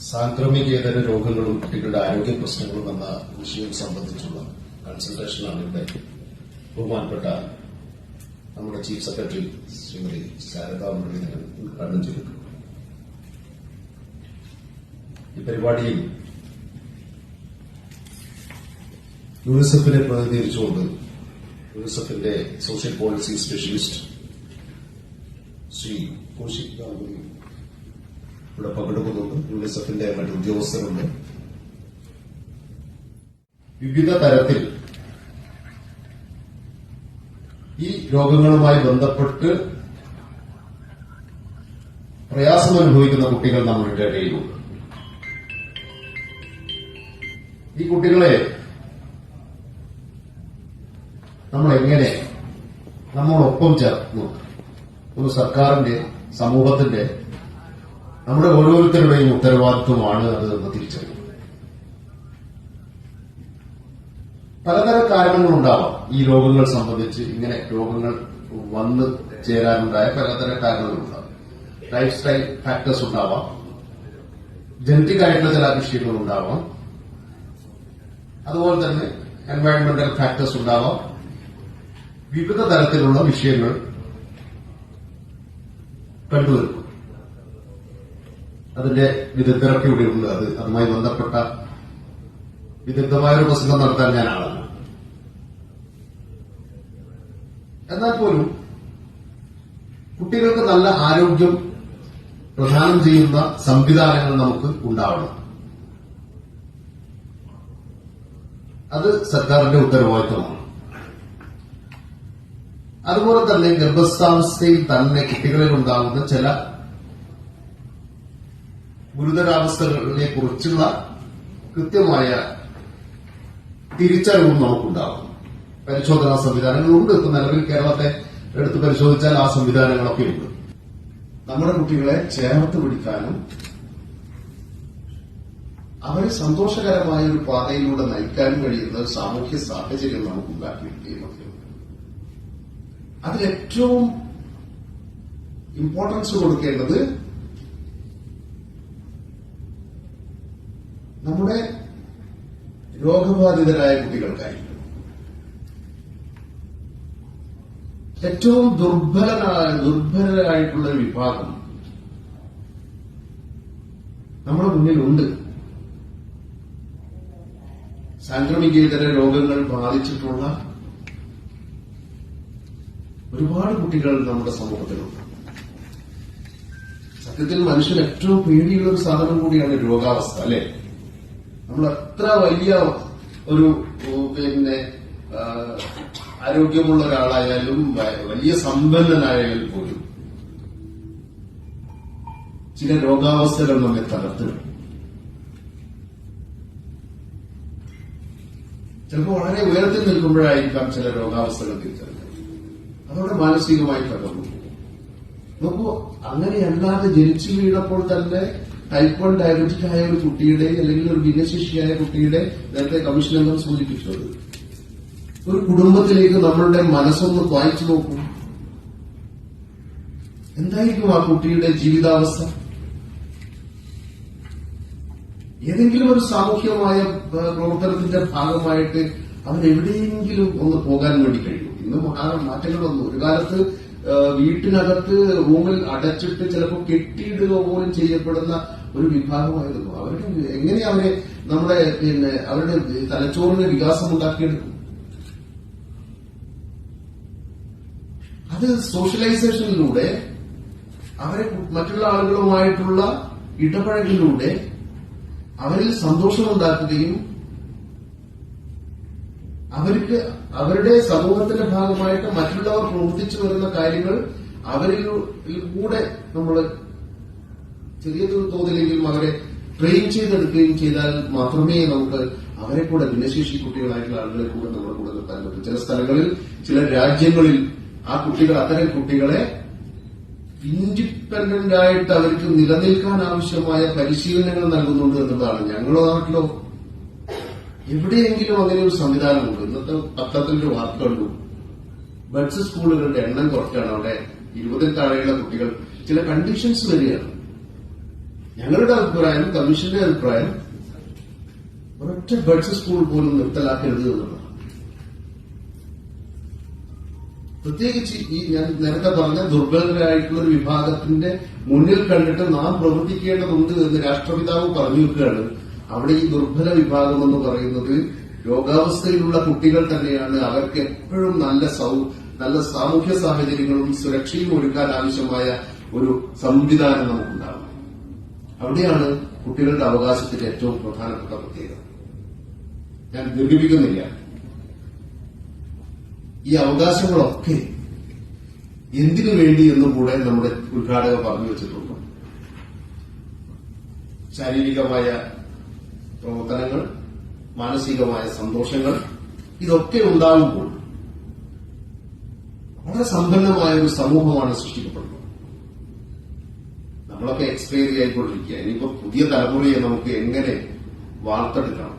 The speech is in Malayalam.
സാംക്രമികേതര രോഗങ്ങളും കുട്ടികളുടെ ആരോഗ്യ പ്രശ്നങ്ങളും എന്ന വിഷയം സംബന്ധിച്ചുള്ള കൺസൾട്ടേഷനാണ് ഇവിടെ ബഹുമാനപ്പെട്ട നമ്മുടെ ചീഫ് സെക്രട്ടറി ശ്രീമതി ശാരദാ മുരളീധരൻ ഉദ്ഘാടനം ചെയ്തു. ഈ പരിപാടിയിൽ യൂണിസെഫിനെ പ്രതിനിധീകരിച്ചുകൊണ്ട് യൂണിസെഫിന്റെ social policy specialist Shri Kaushik Ganguly ഇവിടെ പങ്കെടുക്കുന്നുണ്ട്. യൂണിസെഫിന്റെ മറ്റ് ഉദ്യോഗസ്ഥരുണ്ട്. വിവിധ തരത്തിൽ ഈ രോഗങ്ങളുമായി ബന്ധപ്പെട്ട് പ്രയാസം അനുഭവിക്കുന്ന കുട്ടികൾ നമ്മളുടെ ഇടയിലുണ്ട്. ഈ കുട്ടികളെ നമ്മൾ എങ്ങനെ നമ്മളൊപ്പം ചേർന്നു ഒരു സർക്കാരിന്റെ സമൂഹത്തിന്റെ നമ്മുടെ ഓരോരുത്തരുടെയും ഉത്തരവാദിത്വമാണ് അത് എന്ന് തിരിച്ചറിയും പലതരം കാരണങ്ങളുണ്ടാവാം ഈ രോഗങ്ങൾ സംബന്ധിച്ച് ഇങ്ങനെ രോഗങ്ങൾ വന്ന് ചേരാനുണ്ടായ പലതരം കാരണങ്ങളുണ്ടാവാം. ലൈഫ് സ്റ്റൈൽ ഫാക്ടേഴ്സ് ഉണ്ടാവാം. ജനറ്റിക് ആയിട്ടുള്ള ചില വിഷയങ്ങൾ ഉണ്ടാവാം അതുപോലെ തന്നെ എൻവയൺമെന്റൽ ഫാക്ടേഴ്സ് ഉണ്ടാവാം. വിവിധ തരത്തിലുള്ള വിഷയങ്ങൾ കണ്ടുവരും അതിന്റെ വിദഗ്ധരൊക്കെ ഇവിടെ ഉണ്ട്. അത് അതുമായി ബന്ധപ്പെട്ട വിദഗ്ധമായ ഒരു പ്രസംഗം നടത്താൻ ഞാൻ ആളല്ല. എന്നാൽ പോലും കുട്ടികൾക്ക് നല്ല ആരോഗ്യം പ്രദാനം ചെയ്യുന്ന സംവിധാനങ്ങൾ നമുക്ക് ഉണ്ടാവണം. അത് സർക്കാരിന്റെ ഉത്തരവാദിത്തമാണ്. അതുപോലെ തന്നെ ഗർഭസ്ഥാവസ്ഥയിൽ തന്നെ കുട്ടികളിൽ ഉണ്ടാകുന്ന ചില ഗുരുതരാവസ്ഥകളെ കുറിച്ചുള്ള കൃത്യമായ തിരിച്ചറിവും നമുക്കുണ്ടാകും. പരിശോധനാ സംവിധാനങ്ങളുണ്ട്. ഇപ്പൊ നിലവിൽ കേരളത്തെ എടുത്ത് പരിശോധിച്ചാൽ ആ സംവിധാനങ്ങളൊക്കെ ഉണ്ട്. നമ്മുടെ കുട്ടികളെ ചേർത്ത് പിടിക്കാനും അവരെ സന്തോഷകരമായ ഒരു പാതയിലൂടെ നയിക്കാനും കഴിയുന്ന ഒരു സാമൂഹ്യ സാഹചര്യം നമുക്ക് ഉണ്ടാക്കിയെടുക്കുകയും ഒക്കെ അതിലേറ്റവും ഇമ്പോർട്ടൻസ് കൊടുക്കേണ്ടത് നമ്മുടെ രോഗബാധിതരായ കുട്ടികൾക്കായിരിക്കും ഏറ്റവും ദുർബലനായ ദുർബലരായിട്ടുള്ള ഒരു വിഭാഗം നമ്മുടെ മുന്നിലുണ്ട്. സാംക്രമികേതര രോഗങ്ങൾ ബാധിച്ചിട്ടുള്ള ഒരുപാട് കുട്ടികൾ നമ്മുടെ സമൂഹത്തിലുണ്ട്. സത്യത്തിൽ മനുഷ്യൻ ഏറ്റവും പേടിയുള്ള ഒരു സാധനം കൂടിയാണ് രോഗാവസ്ഥ അല്ലെ? നമ്മൾ വലിയ ഒരു പിന്നെ ആരോഗ്യമുള്ള ഒരാളായാലും വലിയ സമ്പന്നനായാലും പോലും ചില രോഗാവസ്ഥകൾ നമ്മെ തകർത്തിടും. ചിലപ്പോൾ വളരെ ഉയരത്തിൽ നിൽക്കുമ്പോഴായിരിക്കാം ചില രോഗാവസ്ഥകൾ തിരിച്ചറിയുന്നത്. അതോടെ മാനസികമായി തകർന്നു നോക്കൂ അങ്ങനെയല്ലാതെ ജനിച്ചു വീണപ്പോൾ തന്നെ ടൈപ്പ് വൺ ഡയബറ്റിക് ആയ ഒരു കുട്ടിയുടെ അല്ലെങ്കിൽ ഒരു ഭിന്നശേഷിയായ കുട്ടിയുടെ നേരത്തെ കമ്മീഷൻ അംഗം സൂചിപ്പിച്ചത് ഒരു കുടുംബത്തിലേക്ക് നമ്മളുടെ മനസ്സൊന്ന് വായിച്ചു നോക്കും. എന്തായിരിക്കും ആ കുട്ടിയുടെ ജീവിതാവസ്ഥ? ഏതെങ്കിലും ഒരു സാമൂഹ്യമായ പ്രവർത്തനത്തിന്റെ ഭാഗമായിട്ട് അവൻ എവിടെയെങ്കിലും ഒന്ന് പോകാൻ വേണ്ടി കഴിയും. ഇന്ന് മാറ്റങ്ങൾ വന്നു ഒരു കാലത്ത് വീട്ടിനകത്ത് റൂമിൽ അടച്ചിട്ട് ചിലപ്പോൾ കെട്ടിയിടുക പോലും ചെയ്യപ്പെടുന്ന ഒരു വിഭാഗമായിരുന്നു. അവരുടെ എങ്ങനെ അവരെ നമ്മുടെ പിന്നെ അവരുടെ തലച്ചോറിന് വികാസം ഉണ്ടാക്കിയെടുക്കും അത് സോഷ്യലൈസേഷനിലൂടെ അവരെ മറ്റുള്ള ആളുകളുമായിട്ടുള്ള ഇടപഴകലിലൂടെ അവരിൽ സന്തോഷമുണ്ടാക്കുകയും അവർക്ക് അവരുടെ സമൂഹത്തിന്റെ ഭാഗമായിട്ട് മറ്റുള്ളവർ പ്രവർത്തിച്ചു വരുന്ന കാര്യങ്ങൾ അവരിൽ കൂടെ നമ്മൾ ചെറിയ തോതിലെങ്കിലും അവരെ ട്രെയിൻ ചെയ്തെടുക്കുകയും ചെയ്താൽ മാത്രമേ നമുക്ക് അവരെ കൂടെ ഭിന്നശേഷി കുട്ടികളായിട്ടുള്ള ആളുകളെ കൂടെ നമ്മുടെ കൂടെ നിർത്താൻ പറ്റും. ചില സ്ഥലങ്ങളിൽ ചില രാജ്യങ്ങളിൽ ആ കുട്ടികൾ അത്തരം കുട്ടികളെ ഇൻഡിപെൻഡന്റ് ആയിട്ട് അവർക്ക് നിലനിൽക്കാൻ ആവശ്യമായ പരിശീലനങ്ങൾ നൽകുന്നുണ്ട് എന്നുള്ളതാണ് ഞങ്ങളുടെ നാട്ടിലോ. എവിടെയെങ്കിലും അങ്ങനെ ഒരു സംവിധാനമുണ്ട്. ഇന്നത്തെ പത്രത്തിന്റെ വാർത്ത ബഡ്സ് സ്കൂളുകളുടെ എണ്ണം കുറച്ചാണ് അവിടെ ഇരുപതിൽ താഴെയുള്ള കുട്ടികൾ ചില കണ്ടീഷൻസ് വരികയാണ്. ഞങ്ങളുടെ അഭിപ്രായം കമ്മീഷന്റെ അഭിപ്രായം ഒരൊറ്റ ബഡ്സ് സ്കൂൾ പോലും നിർത്തലാക്കരുത് എന്നുള്ളതാണ്. പ്രത്യേകിച്ച് ഈ ഞാൻ നേരത്തെ പറഞ്ഞ ദുർബലരായിട്ടുള്ള ഒരു വിഭാഗത്തിന്റെ മുന്നിൽ കണ്ടിട്ട് നാം പ്രവർത്തിക്കേണ്ടതുണ്ട് എന്ന് രാഷ്ട്രപിതാവ് പറഞ്ഞു വെക്കുകയാണ്. അവിടെ ഈ ദുർബല വിഭാഗം എന്ന് പറയുന്നത് രോഗാവസ്ഥയിലുള്ള കുട്ടികൾ തന്നെയാണ് അവർക്ക് എപ്പോഴും നല്ല സൗ നല്ല സാമൂഹ്യ സാഹചര്യങ്ങളും സുരക്ഷയും ഒരുക്കാൻ ആവശ്യമായ ഒരു സംവിധാനം നമുക്കുണ്ടാകും അവിടെയാണ് കുട്ടികളുടെ അവകാശത്തിന്റെ ഏറ്റവും പ്രധാനപ്പെട്ട പ്രത്യേകത. ഞാൻ ദീർഘിപ്പിക്കുന്നില്ല. ഈ അവകാശങ്ങളൊക്കെ എന്തിനു വേണ്ടി എന്നും കൂടെ നമ്മുടെ ഉദ്ഘാടകർ പറഞ്ഞു വെച്ചിട്ടുണ്ട്. ശാരീരികമായ പ്രവർത്തനങ്ങൾ മാനസികമായ സന്തോഷങ്ങൾ ഇതൊക്കെ ഉണ്ടാകുമ്പോൾ വളരെ സമ്പന്നമായ ഒരു സമൂഹമാണ് സൃഷ്ടിക്കപ്പെടുന്നത്. നമ്മളൊക്കെ എക്സ്പയറി ആയിക്കൊണ്ടിരിക്കുക ഇനിയിപ്പോ പുതിയ തലമുറയെ നമുക്ക് എങ്ങനെ വാർത്തെടുക്കണം?